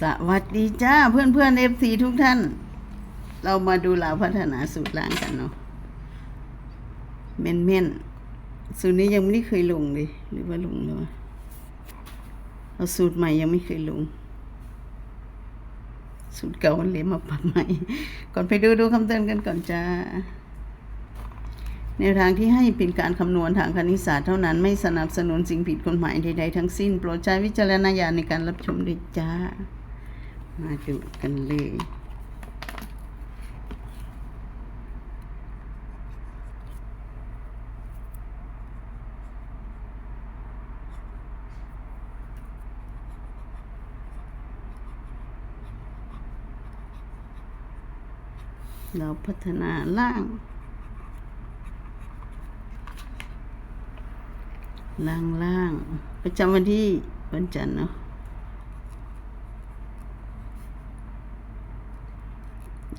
สวัสดีจ้าเพื่อนเพื่อนเอฟซีทุกท่าน เรามาดูลาวพัฒนาสูตรล้างกันเนาะเม่นเม่นสูตรนี้ยังไม่ได้เคยลงเลยหรือว่าลงแล้วเอาสูตรใหม่ยังไม่เคยลง สูตรเก่ามันเลยมาปรับใหม่ ก่อนไปดูดูคำเตือนกันก่อนจ้าแนวทางที่ให้เป็นการคำนวณทางคณิตศาสตร์เท่านั้นไม่สนับสนุนสิ่งผิดกฎหมายใดๆทั้งสิ้น โปรดใช้วิจารณญาณในการรับชมด้วยจ้า มาดูกันเลยเราพัฒนาล่าง ล่างล่าง ประจำวันที่วันจันทร์เนาะ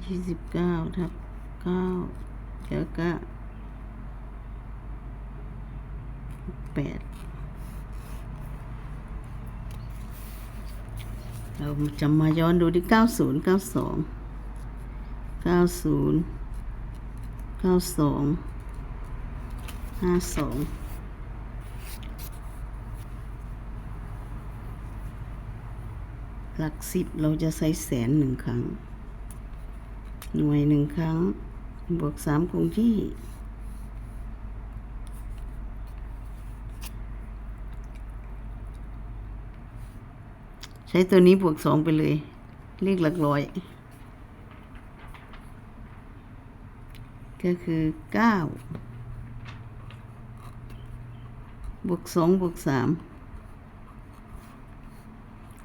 ยี่สิบเก้าทับเก้าแล้วก็แปดเราจะมาย้อนดูที่เก้าศูนย์เก้าสองเก้าศูนย์เก้าสองห้าสองหลักสิบเราจะใช้แสนหนึ่งครั้ง หน่วยหนึ่งครั้ง บวกสามคงที่ ใช้ตัวนี้บวกสองไปเลย เลขหลักร้อย ก็คือเก้าบวกสองบวกสาม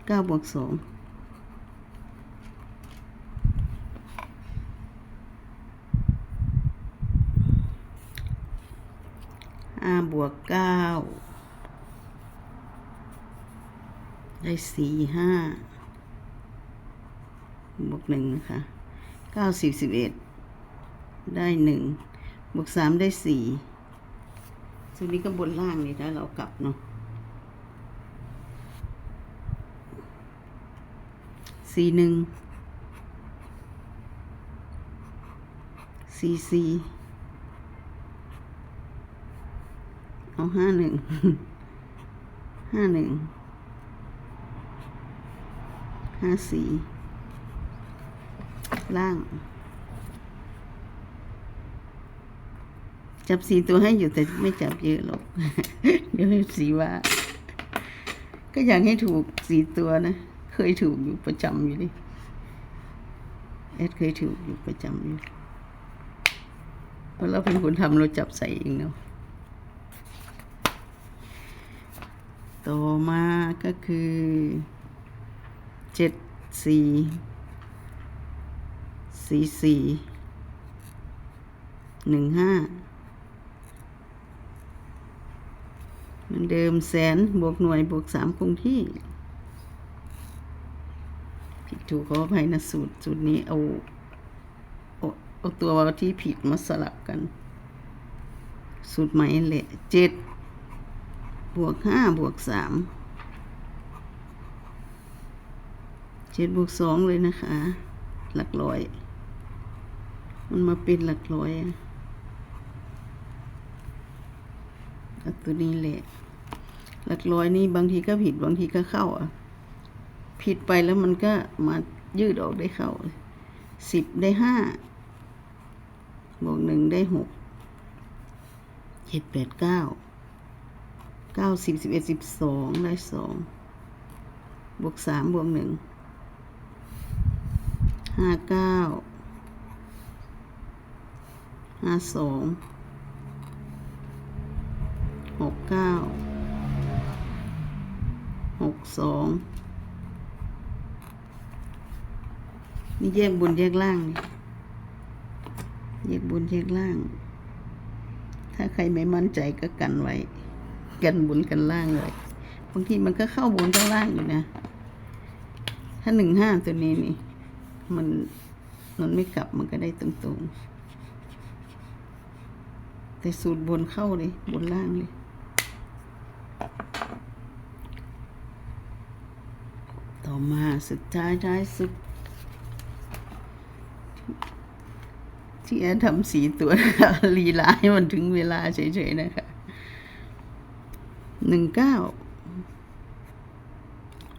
เก้าบวกสอง บวกเก้าได้สี่ห้าบวกหนึ่งนะคะเก้าสิบสิบเอ็ดได้หนึ่งบวกสามได้สี่ส่วนนี้ก็บนล่างนี่ถ้าเรากลับเนาะสี่หนึ่งสี่สี่ เอาห้าหนึ่ง ห้าหนึ่ง ห้าสี่ล่าง จับสีตัวให้อยู่แต่ไม่จับเยอะหรอก เดี๋ยวให้สีว่า ก็อยากให้ถูกสีตัวนะ เคยถูกอยู่ประจำอยู่ดิแอดเคยถูกอยู่ประจำอยู่เพราะเราเป็นคนทำเราจับใส่เองเนาะ ต่อมาก็คือเจ็ดสี่สี่สี่หนึ่งห้าเหมือนเดิมแสนบวกหน่วยบวกสามคงที่ ผิดถูกขออภัยนะสูตร สูตรนี้เอาเอาเอาตัวที่ผิดมาสลับกัน สูตรใหม่แหละเจ็ด บวกห้าบวกสามเจ็ดบวกสองเลยนะคะ หลักร้อย มันมาเป็นหลักร้อยอะตัวนี้แหละ หลักร้อยนี่บางทีก็ผิดบางทีก็เข้าอะ ผิดไปแล้วมันก็มายืดออกได้เข้าสิบได้ห้าบวกหนึ่งได้หกเจ็ดแปดเก้า เก้าสิบสิบเอ็ดสิบสองได้สองบวกสามบวกหนึ่งห้าเก้าห้าสองหกเก้าหกสองนี่แยกบนแยกล่างนี่แยกบนแยกล่าง ถ้าใครไม่มั่นใจก็กันไว้ กันบนกันล่างเลย บางทีมันก็เข้าบนข้างล่างอยู่นะ ถ้าหนึ่งห้าตัวนี้นี่ มันมันไม่กลับมันก็ได้ตรงๆ แต่สูตรบนเข้าเลย บนล่างเลยต่อมาสุดท้ายท้ายสุด ที่แอดทำสีตัวลีลาให้มันถึงเวลาเฉยๆนะคะ หนึ่งเก้า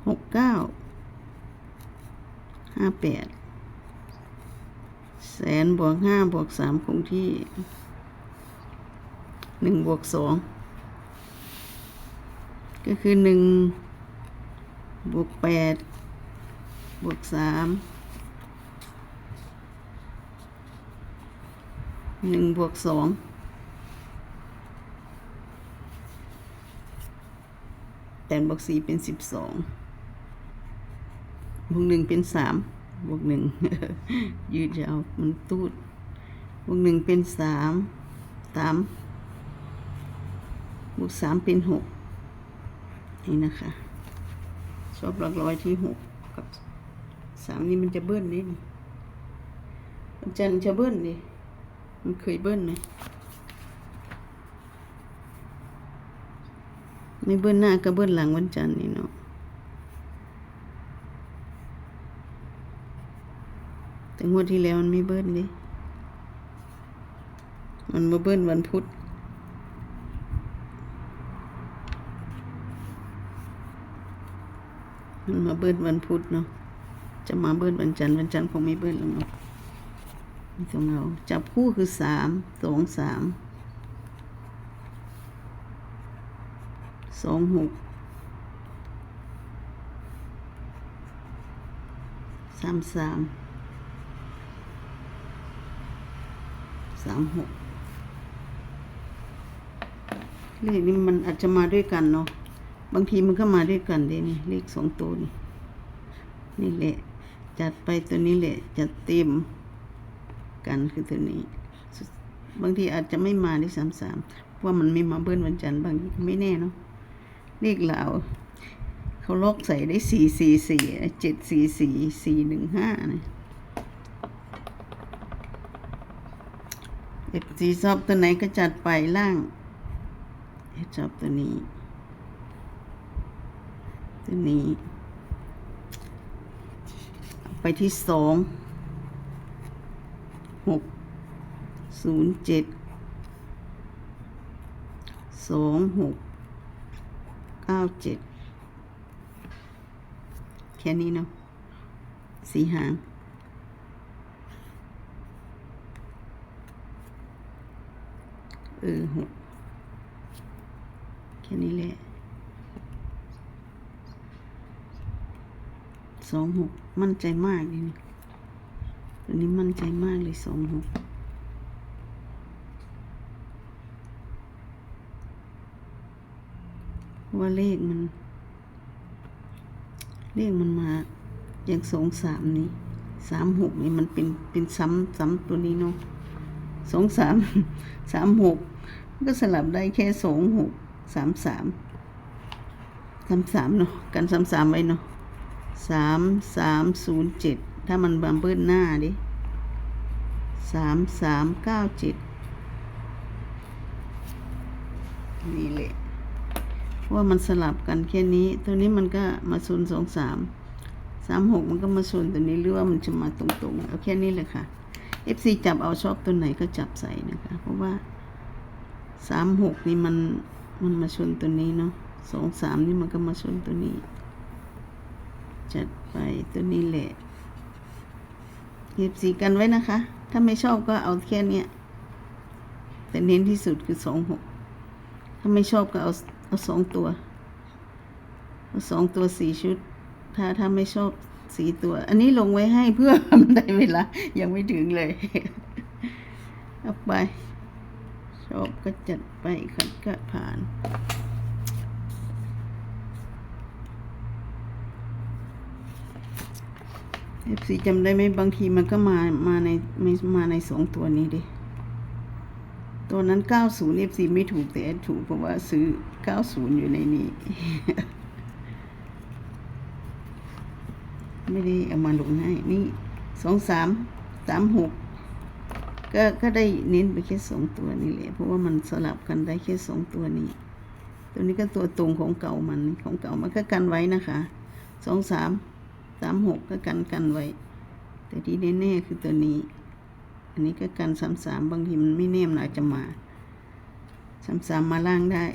หกเก้าห้าแปดแสนบวกห้าบวกสามคงที่หนึ่งบวกสองก็คือหนึ่งบวกแปดบวกสามหนึ่งบวกสอง แปดบวกสี่เป็นสิบสองบวกหนึ่งเป็นสามบวกหนึ่งยืดยาวมันตูดบวกหนึ่งเป็นสามสามบวกสามเป็นหกนี่นะคะชอบหลักร้อยที่หกกับสามนี่มันจะเบิ้ลนิดนึงมันจันทร์จะเบิ้ลดิมันเคยเบิ้ลไหม ไม่เบิ้ลหน้าก็เบิ้ลหลังวันจันทร์นี่เนาะแต่งวดที่แล้วมันไม่เบิ้ลดิมันมาเบิ้ลวันพุธมันมาเบิ้ลวันพุธเนาะจะมาเบิ้ลวันจันทร์วันจันทร์คงไม่เบิ้ลแล้วเนาะนี่ตรงเราจับคู่คือสามสองสาม สองหกสามสามสามหกเลขนี้มันอาจจะมาด้วยกันเนาะบางทีมันก็มาด้วยกันเด้นี่เลขสองตัวนี่นี่แหละ จัดไปตัวนี้แหละจัดเต็มกันคือตัวนี้ บางทีอาจจะไม่มาด้วยสามสามว่ามันไม่มาเบิ้ลวันจันทร์บางทีก็ไม่แน่เนาะ เลขเหล่าเขาลอกใส่ได้สี่สี่สี่เจ็ดสี่สี่สี่หนึ่งห้านะเอฟซีชอบตัวไหนก็จัดไปล่างชอบตัวนี้ ตัวนี้ ไปที่สองหกศูนย์เจ็ดสองหก เก้าเจ็ดแค่นี้เนาะสีหาง เออหกแค่นี้แหละสองหกมั่นใจมากเลยนี่ตัวนี้มั่นใจมากเลยสองหก ว่าเลขมัน เลขมันมาอย่างสองสามนี้สามหกนี่มันเป็นเป็นซ้ำซ้ำตัวนี้เนาะสองสามสามหกก็สลับได้แค่สองหกสามสามสามสามเนาะกันสามสามไว้เนาะสามสามศูนย์เจ็ดถ้ามันบัมเบิ้ลหน้าดิสามสามเก้าเจ็ดนี่แหละ ว่ามันสลับกันแค่นี้ ตัวนี้มันก็มาศูนย์สองสามสามหกมันก็มาศูนย์ตัวนี้หรือว่ามันจะมาตรงๆเอาแค่นี้เลยค่ะ FC จับเอาชอบตัวไหนก็จับใส่นะคะ เพราะว่าสามหกนี่มันมันมาชนตัวนี้เนาะสองสามนี่มันก็มาชนตัวนี้ จัดไปตัวนี้แหละเก็บสีกันไว้นะคะ ถ้าไม่ชอบก็เอาแค่เนี้ยแต่เน้นที่สุดคือสองหก ถ้าไม่ชอบก็เอาเอาสองตัว เอาสองตัวสี่ชุด ถ้าถ้าไม่ชอบสีตัว อันนี้ลงไว้ให้เพื่อมันได้เวลา ยังไม่ถึงเลย เอาไป ชอบก็จัดไปขัดก็ผ่านเอฟซีจำได้ไหมบางทีมันก็มามาในไม่มาในสองตัวนี้ดิ ตัวนั้นเก้าศูนย์เอฟซีไม่ถูกแต่แอดถูกเพราะว่าซื้อเก้าศูนย์อยู่ในนี้ ไม่ได้เอามาลงให้นี่สองสามสามหกก็ก็ได้เน้นไปแค่สองตัวนี่แหละ เพราะว่ามันสลับกันได้แค่สองตัวนี้ ตัวนี้ก็ตัวตรงของเก่ามันของเก่ามันก็กันไว้นะคะสองสามสามหกก็กันกันไว้ แต่ที่แน่ๆคือตัวนี้ อันนี้ก็กันสามสามบางทีมันไม่แน่มนอาจะมาสามสามมาล่างได้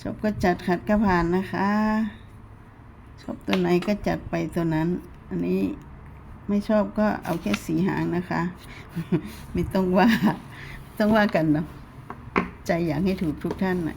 ชอบก็จัดขัดก็ผ่านนะคะ ชอบตัวไหนก็จัดไปตัวนั้น อันนี้ไม่ชอบก็เอาแค่สีหางนะคะ ไม่ต้องว่าต้องว่ากันเนาะใจอยากให้ถูกทุกท่านนะ